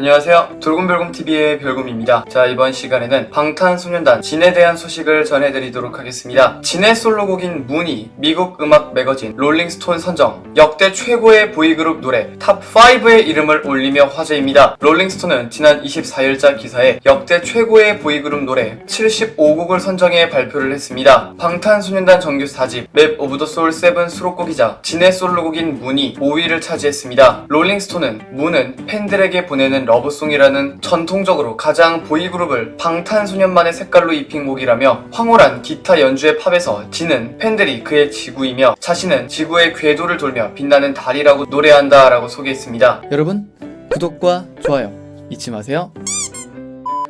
안녕하세요. 돌곰별곰TV의 별곰입니다. 자, 이번 시간에는 방탄소년단 진에 대한 소식을 전해드리도록 하겠습니다. 진의 솔로곡인 문이 미국 음악 매거진 롤링스톤 선정 역대 최고의 보이그룹 노래 탑5의 이름을 올리며 화제입니다. 롤링스톤은 지난 24일자 기사에 역대 최고의 보이그룹 노래 75곡을 선정해 발표를 했습니다. 방탄소년단 정규 4집 맵 오브 더 소울 7 수록곡이자 진의 솔로곡인 문이 5위를 차지했습니다. 롤링스톤은 문은 팬들에게 보내는 러브송이라는 전통적으로 가장 보이그룹을 방탄소년만의 색깔로 입힌 곡이라며 황홀한 기타 연주의 팝에서 진은 팬들이 그의 지구이며 자신은 지구의 궤도를 돌며 빛나는 달이라고 노래한다 라고 소개했습니다. 여러분 구독과 좋아요 잊지 마세요.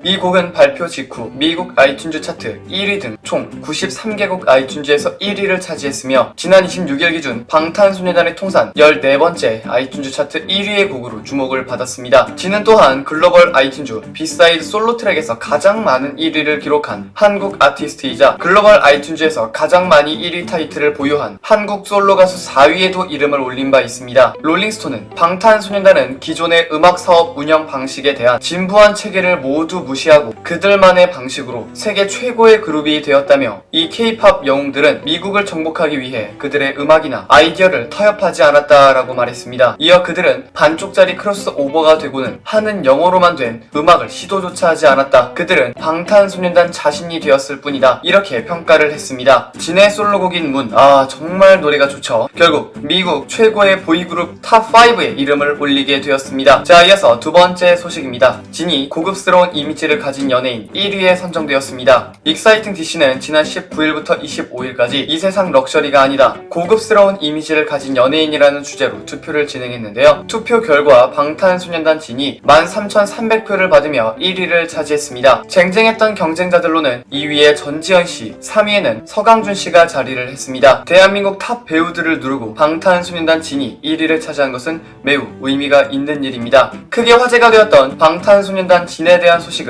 이 곡은 발표 직후 미국 아이튠즈 차트 1위 등 총 93개국 아이튠즈에서 1위를 차지했으며 지난 26일 기준 방탄소년단의 통산 14번째 아이튠즈 차트 1위의 곡으로 주목을 받았습니다. 지는 또한 글로벌 아이튠즈 비사이드 솔로 트랙에서 가장 많은 1위를 기록한 한국 아티스트이자 글로벌 아이튠즈에서 가장 많이 1위 타이틀을 보유한 한국 솔로 가수 4위에도 이름을 올린 바 있습니다. 롤링스톤은 방탄소년단은 기존의 음악 사업 운영 방식에 대한 진부한 체계를 모두 무시하고 그들만의 방식으로 세계 최고의 그룹이 되었다며 이 K-팝 영웅들은 미국을 정복하기 위해 그들의 음악이나 아이디어를 타협하지 않았다라고 말했습니다. 이어 그들은 반쪽짜리 크로스 오버가 되고는 하는 영어로만 된 음악을 시도조차 하지 않았다. 그들은 방탄소년단 자신이 되었을 뿐이다. 이렇게 평가를 했습니다. 진의 솔로곡인 문, 아 정말 노래가 좋죠. 결국 미국 최고의 보이그룹 탑5의 이름을 올리게 되었습니다. 자 이어서 두 번째 소식입니다. 진이 고급스러운 이미지 를 가진 연예인 1위에 선정되었습니다. 익사이팅 DC는 지난 19일부터 25일까지 이 세상 럭셔리가 아니다. 고급스러운 이미지를 가진 연예인이라는 주제로 투표를 진행했는데요. 투표 결과 방탄소년단 진이 13,300표를 받으며 1위를 차지했습니다. 쟁쟁했던 경쟁자들로는 2위에 전지현 씨, 3위에는 서강준 씨가 자리를 했습니다. 대한민국 탑 배우들을 누르고 방탄소년단 진이 1위를 차지한 것은 매우 의미가 있는 일입니다. 크게 화제가 되었던 방탄소년단 진에 대한 소식